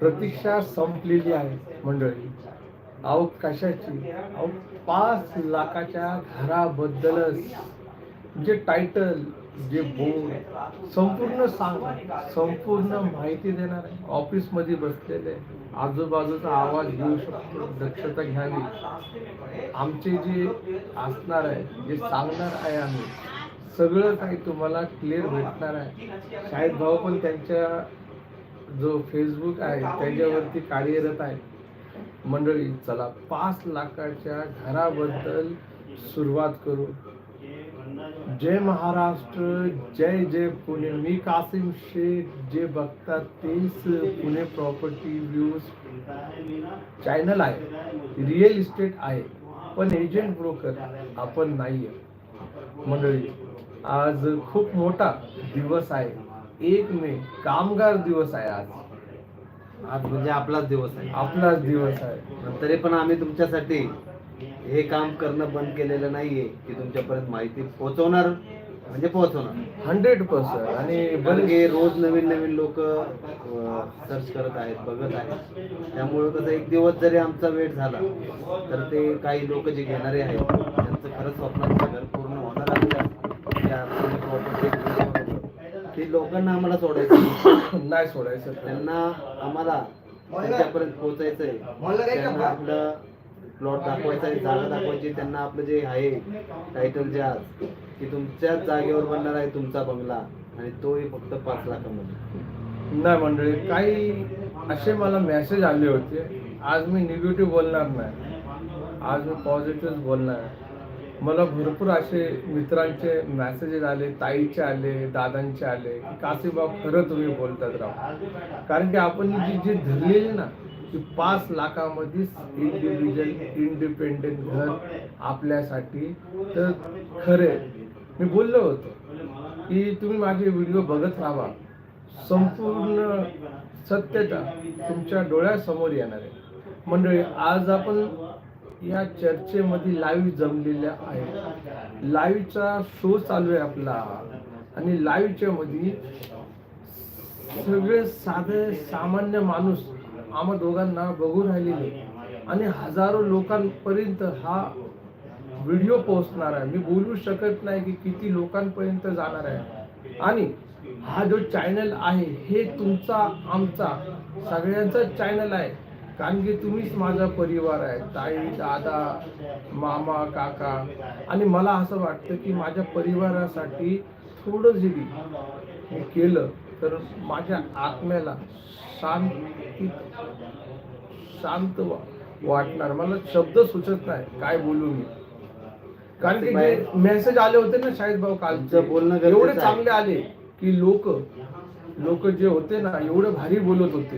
प्रतीक्षा संपलेली आहे मंडळी. अहो कशाची? अहो पाच लाखाच्या घराबद्दलच जे टायटल जे बोर्ड संपूर्ण सांग. संपूर्ण माहिती देणार आहे. ऑफिसमध्ये बसलेले आजूबाजूचा आवाज घेऊ शकतो दक्षता घ्यावी. आमचे जे असणार आहे जे सांगणार आहे आम्ही सगळं काही तुम्हाला क्लिअर भेटणार आहे. शाहिद भाऊ पण त्यांच्या जो फेसबुक आहे त्याच्यावरती कार्यरत आहे. मंडळी चला पाच लाखाच्या घराबद्दल सुरुवात करू. जय महाराष्ट्र जय जय पुणे. मी कासिम शेख जे बघतात तेच पुणे प्रॉपर्टी व्ह्यूज चॅनल आहे. रिअल इस्टेट आहे. पण एजंट ब्रोकर आपण नाही आहे मंडळी आज खूप मोठा दिवस आहे. एक मे कामगार दिवस आहे आज. आज म्हणजे आपलाच दिवस आहे. आपलाच दिवस आहे. पण तरी पण आम्ही तुमच्यासाठी हे काम करणं बंद केलेलं नाहीये की तुमच्यापर्यंत माहिती पोहोचवणार म्हणजे पोहोचवणार. Hundred percent. आणि कारण की रोज नवीन नवीन लोक सर्च करत आहेत बघत आहेत. त्यामुळं कसं एक दिवस जरी आमचा वेट झाला तर ते काही लोक जे घेणारे आहेत त्यांचं खरंच स्वप्नाचं घर पूर्ण होणार आहे. त्या property ते लोकांना आम्हाला सोडायचं. नाही सोडायचं. त्यांना आम्हाला त्यांच्यापर्यंत पोहोचायचं आहे त्यांना आपलं प्लॉट दाखवायचा आहे जागा दाखवायची त्यांना आपलं जे आहे टायटल जे आज की तुमच्याच जागेवर बनणार आहे तुमचा बंगला. आणि तोही फक्त पाच लाखामध्ये. नाही मंडळी काही असे मला मेसेज आले होते. आज मी निगेटिव्ह बोलणार नाही. आज मी पॉझिटिव्ह बोलणार आहे. मला भरपूर असे मित्रांचे मॅसेजेस आले ताईचे आले दादांचे आले की काशीबाब खरं तुम्ही बोलतात राव. कारण की आपण जी जी धरलेली ना की पाच लाखामध्येच इंडिव्हिज्युअल इंडिपेंडेंट घर आपल्यासाठी तर खरे मी बोललो होतो की तुम्ही माझे व्हिडिओ बघत राहा. संपूर्ण सत्यता तुमच्या डोळ्यासमोर येणार आहे. मंडळी आज आपण या चर्चेमध्ये लाईव्ह जमलेल्या आहेत. लाईव्हचा शो चालू आहे आपला. आणि लाईव्हच्या मध्ये सगळे साधे सामान्य माणूस आम्हा दोघांना बघू राहिलेले. आणि हजारो लोकांपर्यंत हा व्हिडिओ पोहोचणार आहे. मी बोलू शकत नाही की किती लोकांपर्यंत जाणार आहे. आणि हा जो चॅनल आहे हे तुमचा आमचा सगळ्यांचा चॅनल आहे. कारण की तुम्हीच माझा परिवार आहे ताई दादा मामा काका. आणि मला असं वाटतं की माझ्या परिवारासाठी थोडं जरी मी केलं तर माझ्या आत्म्याला शांती शांत वाटणार. मला शब्द सुचत नाही काय बोलू मी. कारण की जे मेसेज आले होते ना शाहिद भाऊ कालचे बोलणं एवढे. चांगले आले की लोक लोक जे होते ना एवढे भारी बोलत होते.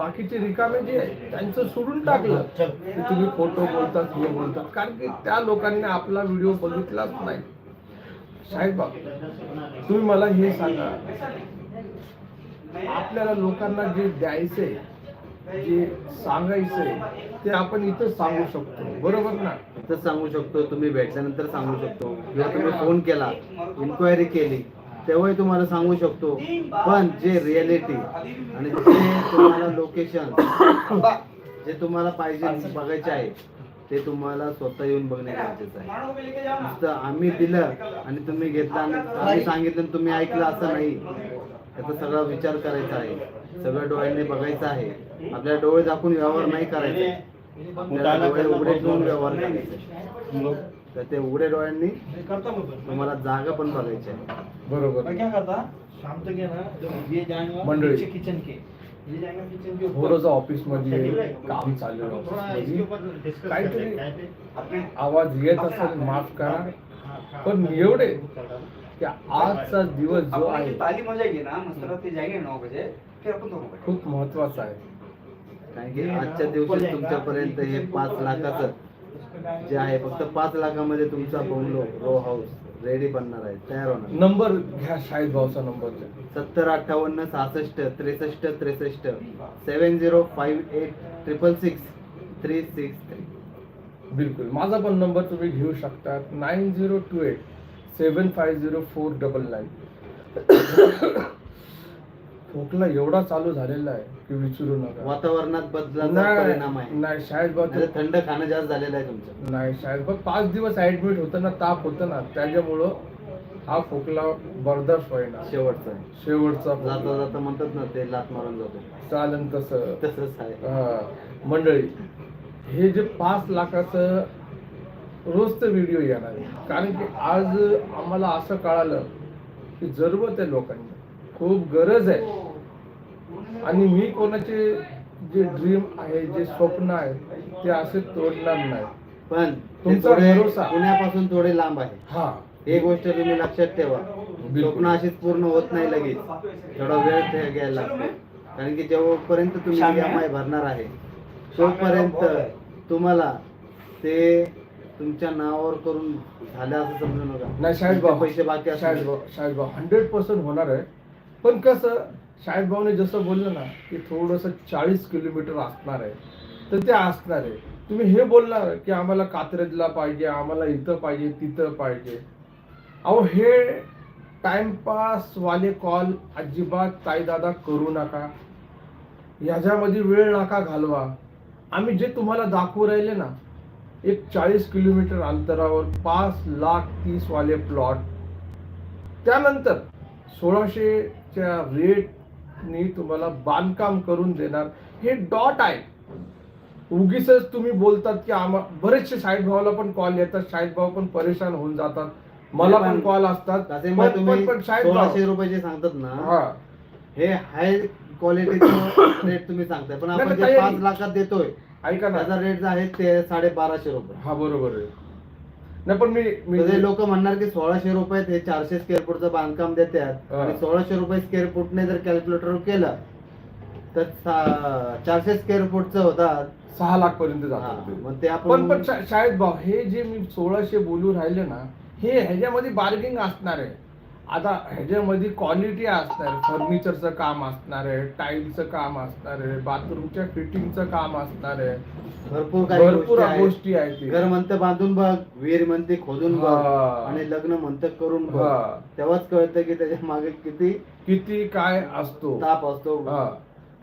बाकीचे रिकामे जे त्यांचं सोडून टाकलं. की तुम्ही खोटं बोलतात हे बोलतात. कारण की त्या लोकांनी आपला व्हिडिओ बघितलाच नाही. साहेब तुम्ही मला हे सांगा. आपल्याला लोकांना जे द्यायचंय जे सांगायचंय ते आपण इथं सांगू शकतो. बरोबर ना? तर सांगू शकतो तुम्ही भेटल्यानंतर सांगू शकतो. किंवा तुम्ही फोन केला इन्क्वायरी केली. तेव्हाही तुम्हाला सांगू शकतो पण जे रियालिटी आणि जे तुम्हाला लोकेशन जे तुम्हाला पाहिजे बघायचे आहे ते तुम्हाला स्वतः येऊन बघणे गरजेचं आहे. नुसतं आम्ही दिलं आणि तुम्ही घेतलं आणि आम्ही सांगितलं तुम्ही ऐकलं असं नाही. त्याचा सगळा विचार करायचा आहे. सगळं डोळ्यांनी बघायचं आहे. आपल्या डोळे दाखवून व्यवहार नाही करायचा. उघडे ठेवून व्यवहार करायचा. तर ते उघड्या डोळ्यांनी तुम्हाला जागा पण बघायची आहे. बरोबर. क्या करता? शाम तक है ना जब ये जाएंगे मंडळी. नीचे किचन के. ये जाएंगे किचन के ऊपर. थोडंसं ऑफिसमध्ये काम चालू आहे थोड़ा office इसके मध्ये. ऊपर डिस्कस काहीतरी आवाज येत असेल माफ करा. पण एवढे की आजचा दिवस जो आहे तालीम जाएगी ना मसला ते जाएंगे नौ बजे फिर अपन दोनों बैठेंगे खूप महत्त्वाचा आहे. कारण की आजच्या दिवशी तुमच्यापर्यंत हे पाच लाखाचं जे आहे फक्त पाच लाखामध्ये तुमचा बंगलो रो हाऊस रेडी बनणार आहे. तयार होणार नंबर घ्या शाहिद भाऊचा नंबर द्या. सत्तर अठ्ठावन्न सहासष्ट त्रेसष्ट त्रेसष्ट seven zero five eight triple six three six three बिलकुल. माझा पण नंबर तुम्ही घेऊ शकतात. Nine zero two eight seven five zero four double nine खोकला एवढा चालू झालेला आहे की विचारू नका. वातावरणात बदलाचा परिणाम आहे. नाही नाही शाळेत बघ नाहीतर थंड खाणं जास्त झालेलं आहे तुमचं. नाही शाळेत बघ पाच दिवस ऍडमिट होतं ना ताप होतं ना त्याच्यामुळं हा खोकला बर्दाश्त होईना. शेवटचं आहे. शेवटचा जाता खोकला. जाता म्हणतात ना ते लात मारून जातो. चालन तसं. तसंच आहे. हा, मंडळी हे जे पाच लाखाचं रोजचं व्हिडिओ येणार आहे. कारण की आज आम्हाला असं कळालं की जरूरत आहे लोकांना खूप गरज आहे. आणि मी कोणाचे जे ड्रीम आहे जे स्वप्न आहे ते असे तोडणार नाही. पण ते तुमचा थोडे भरोसा. पुण्यापासून थोडे लांब आहे. हा. हे गोष्ट तुम्ही लक्षात ठेवा. स्वप्न अशीच पूर्ण होत नाही लगेच. थोडा वेळ घ्यायला लागतो. कारण की जेव्हापर्यंत तुम्ही EMI भरणार आहे तोपर्यंत तुम्हाला ते तुमच्या नावावर करून झालं असं समजू नका. नाही शाळेत पैसे बाकी शाळेत शाळेत भाऊ. हंड्रेड पर्सेंट होणार आहे. पण कसं शाळेत भाऊने जसं बोललं ना की थोडंसं चाळीस किलोमीटर असणार आहे तर ते असणार आहे. तुम्ही हे बोलणार की आम्हाला कात्रजला पाहिजे आम्हाला इथं पाहिजे तिथं पाहिजे. अहो हे टाइमपासवाले कॉल अजिबात ताईदादा करू नका. ह्याच्यामध्ये वेळ नका घालवा. आम्ही जे तुम्हाला दाखवू राहिले ना एक चाळीस किलोमीटर अंतरावर पाच लाख तीस वाले प्लॉट. त्यानंतर सोळाशे सोळाशेच्या रेटनी तुम्हाला बांधकाम करून देणार. हे डॉट आहे. उगीच तुम्ही बोलतात की आम्हा बरेचसे शाहीद भावाला पण कॉल येतात. शाहीद भाऊ पण परेशान होऊन जातात. मला पण कॉल असतात. पण- सोळाशे रुपये जे सांगतात ना हा. हाय क्वालिटीचं रेट तुम्ही सांगताय. पण आपण पाच लाखात देतोय ऐका ना. रेट जो आहे ते साडे बाराशे रुपये. हा बरोबर आहे. नाही पण मी लोक म्हणणार की सोळाशे रुपयात हे चारशे स्क्वेअर फूटचं बांधकाम देतात. आणि सोळाशे रुपये स्क्वेअर फूटने जर कॅल्क्युलेटर केलं तर चारशे स्क्वेअर फूटचं होतात सहा लाख पर्यंत जातात ते. मग ते पण आपण पण शाळेत भाऊ हे जे मी सोळाशे बोलू राहिले ना हे ह्याच्यामध्ये बार्गिंग असणार आहे आता ह्याच्यामध्ये क्वालिटी असणार फर्निचरचं काम असणार आहे टाईलचं काम असणार आहे बाथरूमच्या फिटिंगचं काम असणार आहे. भरपूर काही भरपूर गोष्टी आहेत. गोष्टी आहेत घर म्हणतं बांधून बघ विहीर म्हणते खोदून बघ हा. आणि लग्न म्हणतं करून बघ. हा. तेव्हाच कळतं की त्याच्यामागे किती किती काय असतो. ताप असतो. हा.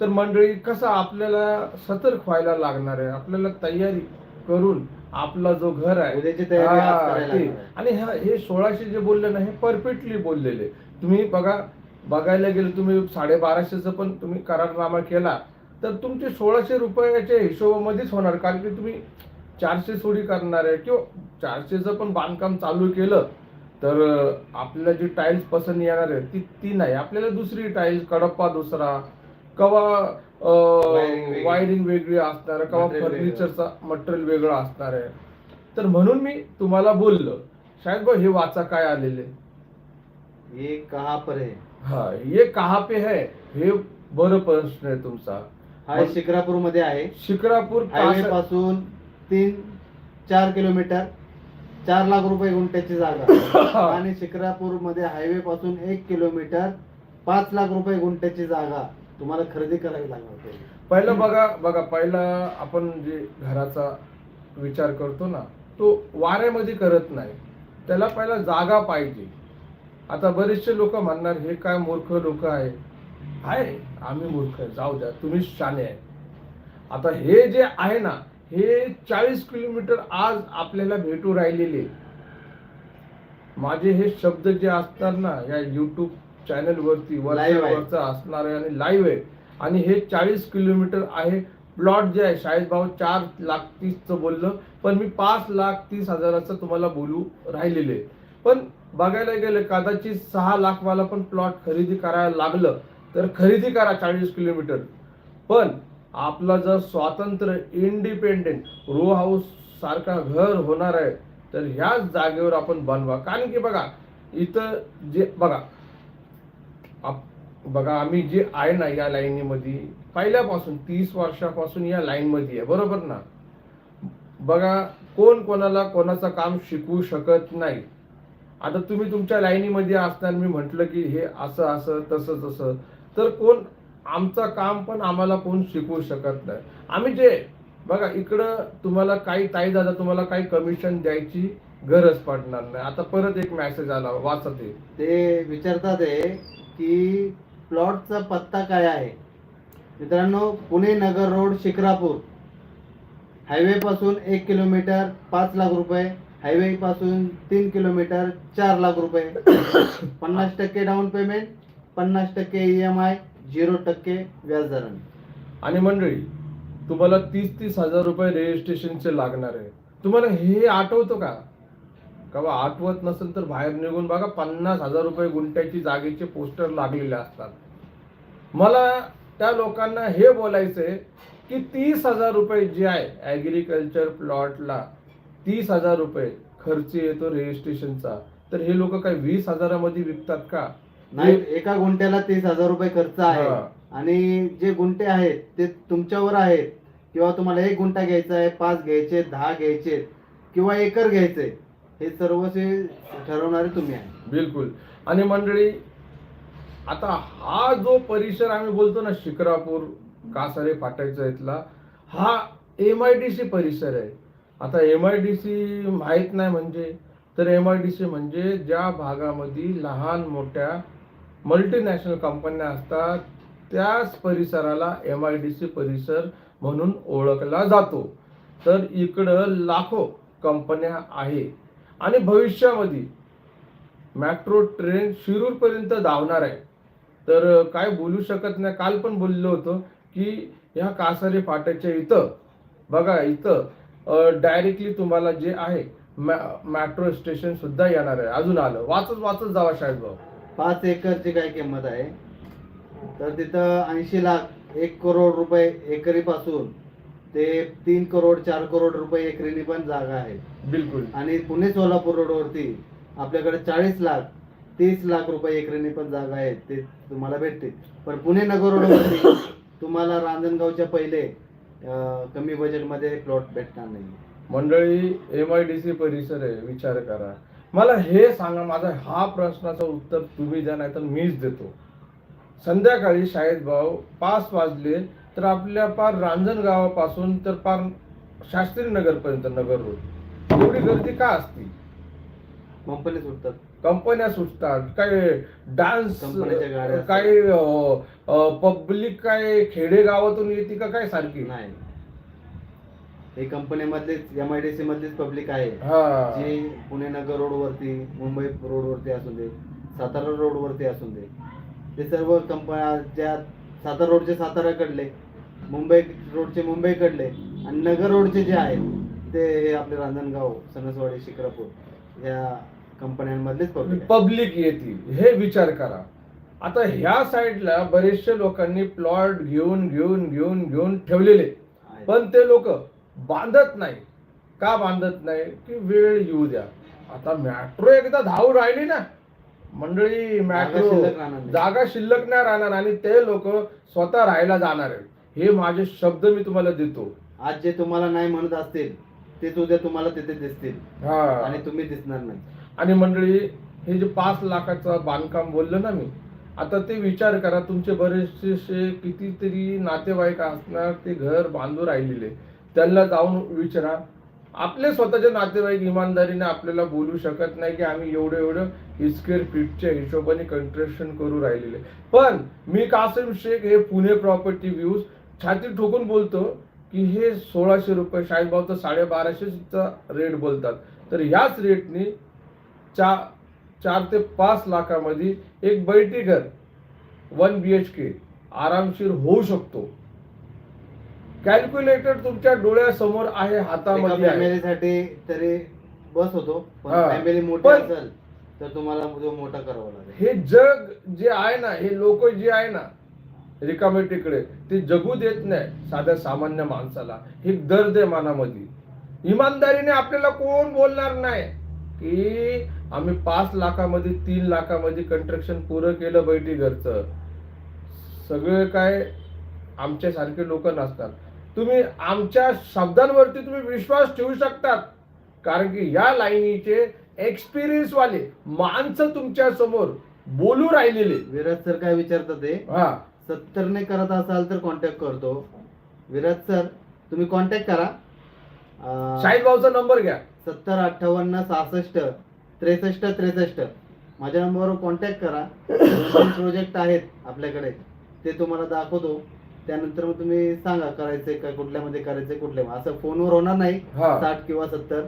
तर मंडळी कसं आपल्याला सतर्क व्हायला लागणार आहे? आपल्याला तयारी करून आपला जो घर आहे उद्याची तयारी आज हा, करायला ते. लागणार आहे. आणि हा- हे सोळाशे जे बोलले ना हे परफेक्टली बोललेले तुम्ही बघा बघायला गेलं तुम्ही साडेबाराशेचं पण तुम्ही करारनामा केला तर तुमचे सोळाशे रुपयाच्या हिशोबामध्येच होणार कारण की तुम्ही चारशे सोडी करणार आहे किंवा चारशेचं पण बांधकाम चालू केलं तर अं, आपल्याला जी टाईल्स पसंत येणार आहे ती ती नाही आपल्याला दुसरी टाईल्स कडप्पा दुसरा कवा. वायरिंग वेगळी. असणार कवा. फर्निचरचा मटेरियल वेगळं असणार आहे. तर म्हणून मी तुम्हाला बोललो. शायद बघ हे वाचा काय आलेले. हे कहा पर है हा ये कहा पे है हे बरं प्रश्न आहे तुमचा. हा शिक्रापूरमध्ये आहे. शिक्रापूर हायवे पासून तीन चार किलोमीटर चार लाख रुपये गुंठ्याची जागा. आणि शिक्रापूरमध्ये हायवे पासून एक किलोमीटर पाच लाख रुपये गुंठ्याची जागा. तुम्हाला खरेदी करावी लागणार होती. पहिलं बघा बघा पहिला आपण जे घराचा विचार करतो ना तो वाऱ्यामध्ये करत नाही. त्याला पहिला जागा पाहिजे. आता बरेचसे लोक म्हणणार हे काय मूर्ख लोक आहे. आहे आम्ही मूर्ख आहे. जाऊ द्या तुम्ही शाने आहे. आता हे जे आहे ना हे चाळीस किलोमीटर आज आपल्याला भेटू राहिलेले. माझे हे शब्द जे असतात ना या युट्यूब चॅनल वरती असणार आहे आणि लाईव्ह आहे. आणि हे चाळीस किलोमीटर आहे. प्लॉट जे आहे शाळेत भाऊ चार लाख तीसचं बोललं. पण मी पाच लाख तीस हजाराचं तुम्हाला बोलू राहिलेले. पण बघायला गेलं कदाचित सहा लाख वाला पण प्लॉट खरेदी करायला लागलं तर खरेदी करा चाळीस किलोमीटर. पण आपलं जर स्वातंत्र्य इंडिपेंडेंट रो हाऊस सारखा घर होणार आहे तर ह्याच जागेवर आपण बनवा. कारण की बघा इथं जे बघा आप- बघा आम्ही जे आहे ना या लाईनीमध्ये पहिल्यापासून तीस वर्षापासून या लाईनमध्ये आहे बरोबर ना? बघा कोण कोणाला कोणाचं काम शिकवू शकत नाही. आता तुम्ही तुमच्या लाईनीमध्ये असताना मी म्हटलं की हे असं असं तसं तसं. तर कोण आमचं काम पण आम्हाला कोण शिकवू शकत नाही. आम्ही जे बघा इकडं तुम्हाला काही ताई दादा तुम्हाला काही कमिशन द्यायची गरज पडणार नाही. आता परत एक मेसेज आला वाचत आहे ते विचारतात आहे की प्लॉटचा पत्ता काय आहे? मित्रांनो पुणे नगर रोड शिक्रापूर हायवे पासून एक किलोमीटर पाच लाख रुपये हायवे पासून तीन किलोमीटर चार लाख रुपये. पन्नास टक्के डाऊन पेमेंट पन्नास टक्के ई एम आय झिरो टक्के व्याजदराने आणि मंडळी तुम्हाला तीस तीस हजार रुपये रजिस्ट्रेशनचे लागणार आहे. तुम्हाला हे आठवतं का? का आठवत नसेल तर बाहेर निघून बघा पन्नास हजार रुपये गुंठ्याची जागेचे पोस्टर लागलेले असतात. मला त्या लोकांना हे बोलायचं आहे की तीस हजार रुपये जे आहे ॲग्रिकल्चर प्लॉटला तीस हजार रुपये खर्च येतो रजिस्ट्रेशनचा तर हे लोक काय वीस हजारामध्ये विकतात का? नाही एका गुंठ्याला तीस हजार रुपये खर्च आहे. आणि जे गुंठे आहेत ते तुमच्यावर आहेत. किंवा तुम्हाला एक गुंठा घ्यायचा आहे पाच घ्यायचे दहा घ्यायचे किंवा एकर घ्यायचे हे सर्व ठरवणारे तुम्ही आहे. बिलकुल. आणि मंडळी आता हा जो परिसर आम्ही बोलतो ना शिक्रापूर कासारे फाटायचा इथला हा एम आय डी सी परिसर आहे. आता एम आय डी सी माहीत नाही म्हणजे तर एम आय डी सी म्हणजे ज्या भागामध्ये लहान मोठ्या मल्टीनॅशनल कंपन्या असतात त्याच परिसराला एम आय डी सी परिसर म्हणून ओळखला जातो. तर इकडं लाखो कंपन्या आहे. आणि भविष्यामध्ये मॅट्रो ट्रेन शिरूरपर्यंत धावणार आहे. तर काय बोलू शकत नाही. काल पण बोललो होतो की ह्या कासारी फाट्याच्या इथं बघा इथं डायरेक्टली तुम्हाला जे आहे मॅट्रो स्टेशन सुद्धा येणार आहे. अजून आलं. वाचत वाचत जावा शाळेत भाऊ. पाच एकरची काय किंमत आहे? तर तिथं ऐंशी लाख एक करोड रुपये एकरीपासून ते तीन करोड चार करोड रुपये एकरीने पण जागा आहे. बिलकुल. आणि पुणे सोलापूर रोडवरती आपल्याकडे चाळीस लाख तीस लाख रुपये एकरीने पण जागा आहेत ते तुम्हाला भेटतील. पण पुणे नगर रोडवरती तुम्हाला रांजणगावच्या पहिले अं, कमी बजेटमध्ये प्लॉट भेटणार नाही मंडळी एम आय डी सी परिसर आहे विचार करा. मला हे सांगा माझा हा प्रश्नाचं उत्तर तुम्ही द्या नाही तर मीच देतो. संध्याकाळी शाळेत भाऊ पाच वाजले तर आपल्या पार रांजण गावापासून तर पार शास्त्री नगरपर्यंत नगर रोड. एवढी गर्दी का असती? कंपनी सुटतात कंपन्या सुटतात काय डान्स कंपन्याच्या गाड्या. काय पब्लिक काय खेडेगावातून येते का काय सारखी? नाही. हे कंपनीमधलेच एम आय डी सी मधलीच पब्लिक आहे. हा. जे पुणे नगर रोडवरती मुंबई रोडवरती असून दे सातारा रोडवरती असून दे ते सर्व कंपन्या ज्या सातारा रोडचे साताराकडले मुंबई रोडचे मुंबईकडले आणि नगर रोडचे जे आहेत ते हे आपले रांजणगाव सणसवाडी शिक्रापूर ह्या कंपन्यांमधलेच पब्लिक येतील. हे विचार करा. आता ह्या साईडला बरेचसे लोकांनी प्लॉट घेऊन घेऊन घेऊन घेऊन ठेवलेले. पण ते लोक बांधत नाही का बांधत नाही की वेळ येऊ द्या. आता मॅट्रो एकदा धावू राहिली ना मंडळी मॅट्रो. जागा शिल्लक नाही राहणार आणि ते लोक स्वतः राहायला जाणार आहेत. हे माझे शब्द मी तुम्हाला देतो. आज जे तुम्हाला नाही म्हणत असतील तेच उद्या तुम्हाला तिथे दिसतील. हा. आणि तुम्ही दिसणार नाही. आणि मंडळी हे जे पाच लाखाचं बांधकाम बोललं ना मी आता ते विचार करा तुमचे बरेचसे कितीतरी नातेवाईक असणार ते घर बांधून राहिलेले. त्यांना जाऊन विचारा. आपले स्वतःचे नातेवाईक इमानदारीने आपल्याला बोलू शकत नाही की आम्ही एवढं एवढं स्क्वेअर फीटच्या हिशोबाने कन्स्ट्रक्शन करू राहिलेले. पण मी कासिम शेख हे पुणे प्रॉपर्टी व्ह्यूज छाती ठोकून बोलतो की हे सोळाशे रुपये भाऊ तर साडेबाराशेचा रेट बोलतात तर ह्याच रेटनी चा चार ते पाच लाखामध्ये एक बैठी घर वन बी एच के आरामशीर होऊ शकतो कॅल्क्युलेटर तुमच्या डोळ्यासमोर आहे हातामध्ये आहे. फॅमिलीसाठी तरी बस होतो पण हा. फॅमिली मोठी पण- असेल तर तुम्हाला तो मोठा करावा लागेल हे जग जे आहे ना हे लोक जे आहे ना रिकामे तिकडे ते जगू देत नाही साध्या सामान्य माणसाला. हे दर्द आहे मनामध्ये. इमानदारीने आपल्याला कोण बोलणार नाही? की आम्ही पाच लाखामध्ये तीन लाखामध्ये कंस्ट्रक्शन पुरं केलं बैठी घरचं सगळे काय आमच्यासारखे लोक नसतात. तुम्ही आमच्या शब्दांवरती तुम्ही विश्वास ठेवू शकतात. कारण की या लाईनीचे एक्सपिरियन्स वाले माणसं तुमच्यासमोर बोलू राहिलेले. विराज सर काय विचारतात ते? हा. सत्तरने करत असाल तर कॉन्टॅक्ट करतो. विराज सर तुम्ही कॉन्टॅक्ट करा. शाहीद भाऊचा नंबर घ्या. सत्तर अठ्ठावन्न सहासष्ट त्रेसष्ट त्रेसष्ट. माझ्या नंबरवर कॉन्टॅक्ट करा. दोन प्रोजेक्ट आहेत आपल्याकडे ते तुम्हाला दाखवतो. त्यानंतर मग तुम्ही सांगा करायचंय का कुठल्यामध्ये करायचंय कुठल्या असं फोनवर होणार नाही. साठ किंवा सत्तर.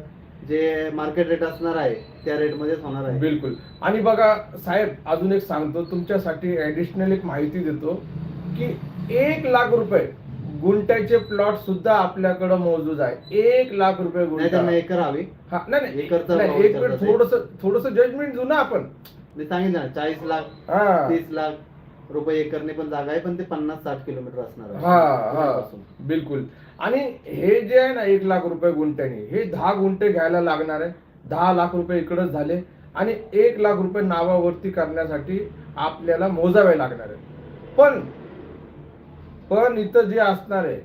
जे मार्केट रेट असणार आहे त्या रेटमध्येच होणार आहे. बिलकुल. आणि बघा साहेब अजून एक सांगतो तुमच्यासाठी ऍडिशनल एक माहिती देतो की एक लाख रुपये गुंट्याचे प्लॉट सुद्धा आपल्याकडे मौजूद आहे. एक लाख रुपये नाही गुंठा त्यांना एकर हवी. हा, नाही नाही एकरचा नाही, भाव एक मिनिट थोडस थोडस जजमेंट घेऊ ना आपण. मी सांगितलं ना चाळीस लाख हा. तीस लाख रुपये एकरने पण जागा आहे पण ते पन्नास साठ किलोमीटर असणार आहे. हा हा. पुण्यापासून. बिलकुल. आणि हे जे आहे ना एक लाख रुपये गुंठ्याने हे दहा गुंठे घ्यायला लागणार आहे. दहा लाख रुपये इकडंच झाले. आणि एक लाख रुपये नावावरती करण्यासाठी आपल्याला मोजावे लागणार आहे. पण पण इथं जे असणार आहे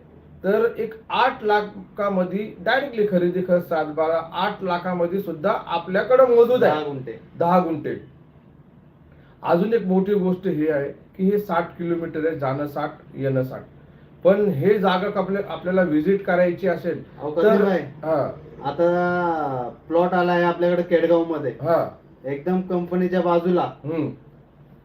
तर एक आठ लाखामध्ये डायरेक्टली खरेदी खर्च सात बारा आठ लाखामध्ये सुद्धा आपल्याकडे मोजूद दहा आहे गुंठे. दहा गुंठे. अजून एक मोठी गोष्ट ही आहे की हे साठ किलोमीटर आहे जाणं साठ येणं साठ. पण हे जागा आपल्या आपल्याला व्हिजिट करायची असेल तर हा. आता प्लॉट आला आहे आपल्याकडे केडगावमध्ये हा. एकदम कंपनीच्या बाजूला.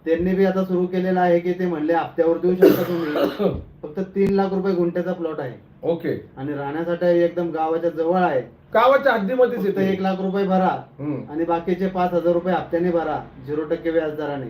त्यांनी बी आता सुरू केलेलं आहे की ते म्हणले हप्त्यावर देऊ शकता तुम्ही. फक्त तीन लाख रुपये गुंठ्याचा प्लॉट आहे. ओके. आणि राहण्यासाठी एकदम गावाच्या जवळ आहे. गावाच्या हद्दीमध्येच फक्त येते. एक लाख रुपये भरा हम्म. आणि बाकीचे पाच हजार रुपये हप्त्याने भरा. झिरो टक्के व्याजदराने.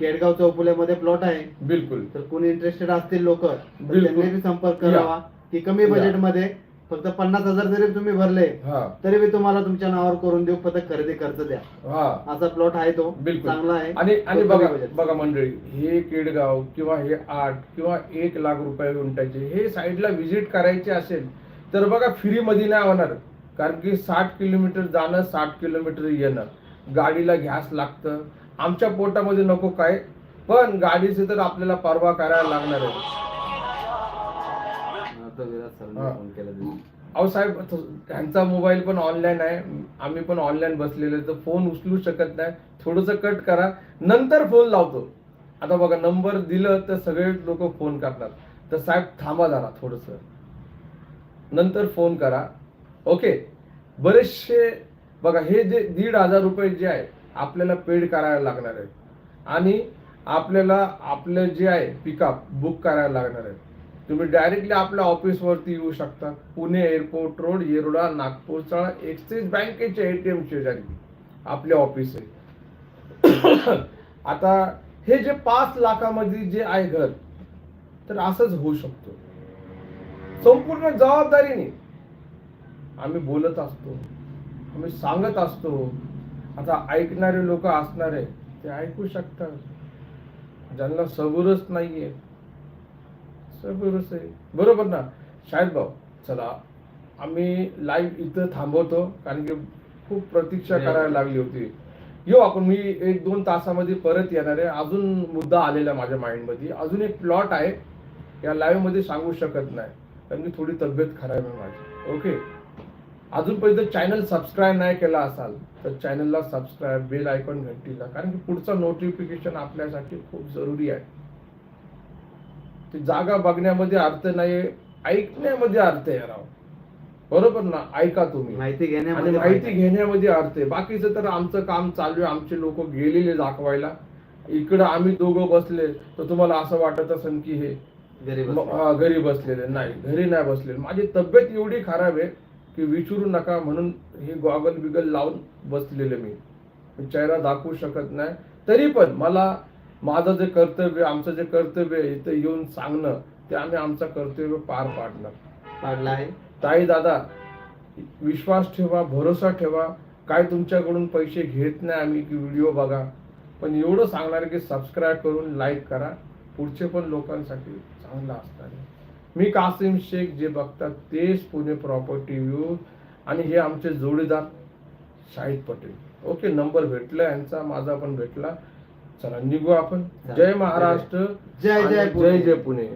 केडगाव चौफुल्यामध्ये प्लॉट आहे. बिलकुल. तर कोणी इंटरेस्टेड असतील लोक बिलकुल. त्यांनी बी संपर्क करावा. की कमी या. बजेटमध्ये फक्त पन्नास हजार जरी तुम्ही भरले हा. तरी मी तुम्हाला तुमच्या नावावर करून देऊ. फक्त खरेदी खर्च द्या. हा. असा प्लॉट आहे तो. बिलकुल. चांगला आहे. आणि आणि तो बघा कमी budget. बघा मंडळी हे केडगाव किंवा हे आठ किंवा एक लाख रुपये गुंठाचे हे साईडला व्हिजिट करायचे असेल तर बघा फ्री मध्ये नाही होणार. कारण की साठ किलोमीटर जाणं साठ किलोमीटर येणं गाडीला घ्यास लागतं. आमच्या पोटामध्ये नको काय पण गाडीचे तर आपल्याला परवा करायला लागणार आहे. अहो साहेब त्यांचा मोबाईल पण ऑनलाईन आहे. आम्ही पण ऑनलाईन बसलेले तर फोन उचलू शकत नाही. थोडंसं कट करा. नंतर फोन लावतो. आता बघा नंबर दिलं तर सगळे लोक फोन करतात. तर साहेब थांबा जरा थोडस. नंतर फोन करा. ओके. बरेचसे बघा हे जे दीड हजार रुपये जे आहे आपल्याला पेड करायला लागणार आहे आणि आपल्याला आपलं जे आहे पिकअप बुक करायला लागणार आहे तुम्ही डायरेक्टली आपल्या ऑफिसवरती येऊ शकता. पुणे एअरपोर्ट रोड येरोडा नागपूरचा एक्सिस बँकेच्या एटीएम शेजारी आपले ऑफिस आहे. आता हे जे पाच लाखामध्ये जे आहे घर तर असंच होऊ शकतो. संपूर्ण जबाबदारीने आम्ही बोलत असतो. आम्ही सांगत असतो. आता ऐकणारे लोक असणारे ते ऐकू शकतात. ज्यांना सबूरच नाहीये. सबूरच आहे. बरोबर ना? शाहिद भाऊ चला. आम्ही लाईव्ह इथं थांबवतो कारण की खूप प्रतीक्षा करायला लागली होती. येऊ आपण. मी एक दोन तासामध्ये परत येणार आहे. अजून मुद्दा आलेला माझ्या माइंडमध्ये. अजून एक प्लॉट आहे. या लाईव्हमध्ये सांगू शकत नाही. कारण की थोडी तब्येत खराब आहे माझी. ओके? अजूनपर्यंत चॅनल सबस्क्राईब नाही केला असाल तर चॅनलला सबस्क्राईब बेल आयकॉन घंटीला कारण की पुढचं नोटिफिकेशन आपल्यासाठी खूप जरुरी आहे. ते जागा बघण्यामध्ये अर्थ नाही ऐकण्यामध्ये अर्थ आहे राव. बरोबर ना? ऐका तुम्ही. माहिती घेण्यामध्ये माहिती. घेण्यामध्ये अर्थ आहे. बाकीचं तर आमचं काम चालू आहे आमचे लोक गेलेले दाखवायला. इकडं आम्ही दोघं बसले तर तुम्हाला असं वाटत असेल की हे. हा, घरी बसलेले. नाही घरी नाही बसलेले. माझी तब्येत एवढी खराब आहे की विचारू नका म्हणून हे गॉगल बिगल लावून बसलेले मी. मी चेहरा दाखवू शकत नाही. तरी पण मला माझं जे कर्तव्य आमचं जे कर्तव्य आहे इथं येऊन सांगणं ते आम्ही आमचं कर्तव्य पार पाडणार. पाडला आहे. ताई दादा विश्वास ठेवा भरोसा ठेवा. काय तुमच्याकडून पैसे घेत नाही आम्ही की व्हिडिओ बघा. पण एवढं सांगणार की सबस्क्राईब करून लाईक करा. पुढचे पण लोकांसाठी चांगलं असणार आहे. मी कासिम शेख जे बघतात तेच पुणे प्रॉपर्टी व्ह्यू आणि हे आमचे जोडीदार शाहिद पटेल. ओके नंबर भेटला यांचा माझा पण भेटला. चला निघू आपण. जय महाराष्ट्र जय जय. जय जय पुणे.